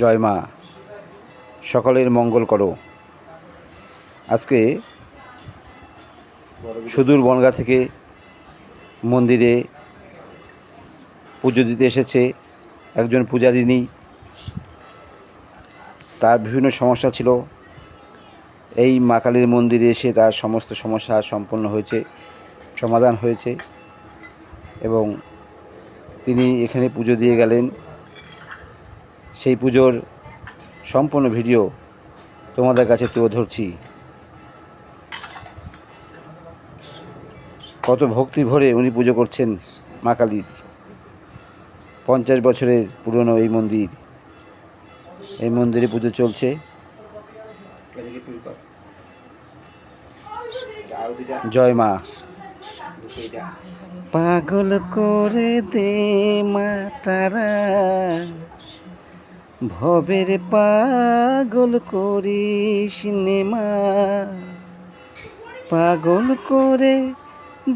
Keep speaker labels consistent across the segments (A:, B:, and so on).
A: জয় মা। সকলের মঙ্গল করো। আজকে সুদূর বনগা থেকে মন্দিরে পুজো দিতে এসেছে একজন পূজারিনী তার বিভিন্ন সমস্যা ছিল। এই মা কালীর মন্দিরে এসে তার সমস্ত সমস্যা সম্পন্ন হয়েছে, সমাধান হয়েছে এবং তিনি এখানে পুজো দিয়ে গেলেন। সেই পুজোর সম্পূর্ণ ভিডিও তোমাদের কাছে তুলে ধরছি। কত ভক্তি ভরে উনি পুজো করছেন মা কালীর। পঞ্চাশ বছরের পুরনো এই মন্দির। এই মন্দিরে পুজো চলছে। জয় মা। পাগল করে দে মা তারা। ভবের পাগল করিস নে মা। পাগল করে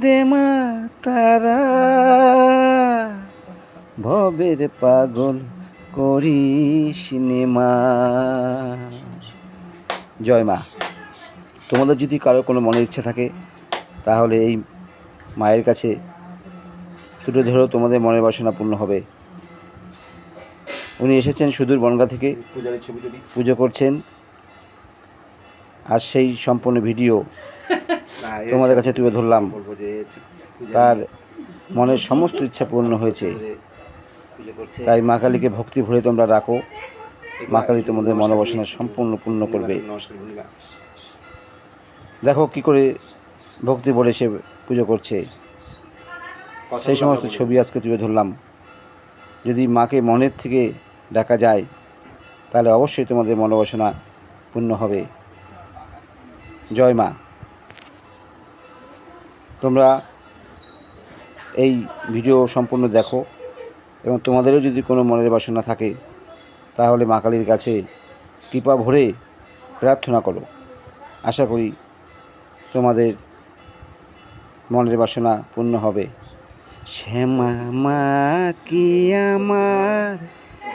A: দেমা তারা। ভবের পাগল করিস নে মা। জয় মা। তোমাদের যদি কারও কোনো মনের ইচ্ছা থাকে, তাহলে এই মায়ের কাছে তুলে ধরো তোমাদের মনের বাসনা পূর্ণ হবে। উনি এসেছেন সুদূর বনগা থেকে। পুজো করছেন। আর সেই সম্পূর্ণ ভিডিও তোমাদের কাছে তুলে ধরলাম। তার মনের সমস্ত ইচ্ছা পূর্ণ হয়েছে। তাই মা কালীকে ভক্তি ভরে তোমরা রাখো। মা কালী তোমাদের মনোবাসনা সম্পূর্ণ পূর্ণ করবে। দেখো কি করে ভক্তি ভরে সে পুজো করছে। সেই সমস্ত ছবি আজকে তুলে ধরলাম। যদি মাকে মনের থেকে ডাকা যায়, তাহলে অবশ্যই তোমাদের মনোবাসনা পূর্ণ হবে। জয় মা। তোমরা এই ভিডিও সম্পূর্ণ দেখো এবং তোমাদেরও যদি কোনো মনের বাসনা থাকে, তাহলে মা কালীর কাছে কৃপা ভরে প্রার্থনা করো। আশা করি তোমাদের মনের বাসনা পূর্ণ হবে। শ্যামা মা কি আমার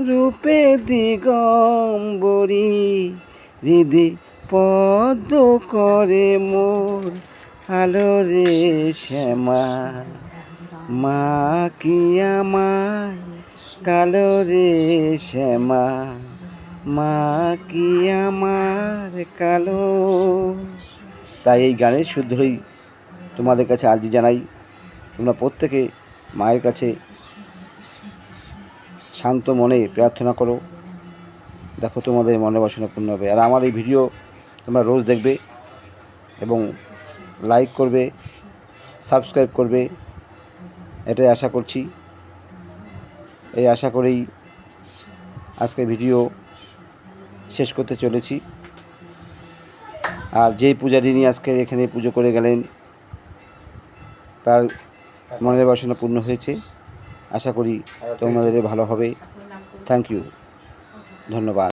A: রূপে দিগম্বরী, হৃদি পদ করে মোর আলো রে শ্যামা। মা কি আমায় কালো রে শ্যামা? মা কি আমার কালো? তাই এই গানের শুদ্ধই তোমাদের কাছে আর্জি জানাই। তোমরা প্রত্যেকে মায়ের কাছে শান্ত মনে প্রার্থনা করো। দেখো তোমাদের মনে বাসনা পূর্ণ হবে। আর আমার এই ভিডিও তোমরা রোজ দেখবে এবং লাইক করবে, সাবস্ক্রাইব করবে, এটাই আশা করছি। এই আশা করেই আজকে ভিডিও শেষ করতে চলেছি। আর যেই পূজারিনী আজকে এখানে পুজো করে গেলেন, তার মনের বাসনা পূর্ণ হয়েছে। আশা করি তোমাদের ভালো হবে। থ্যাংক ইউ ধন্যবাদ।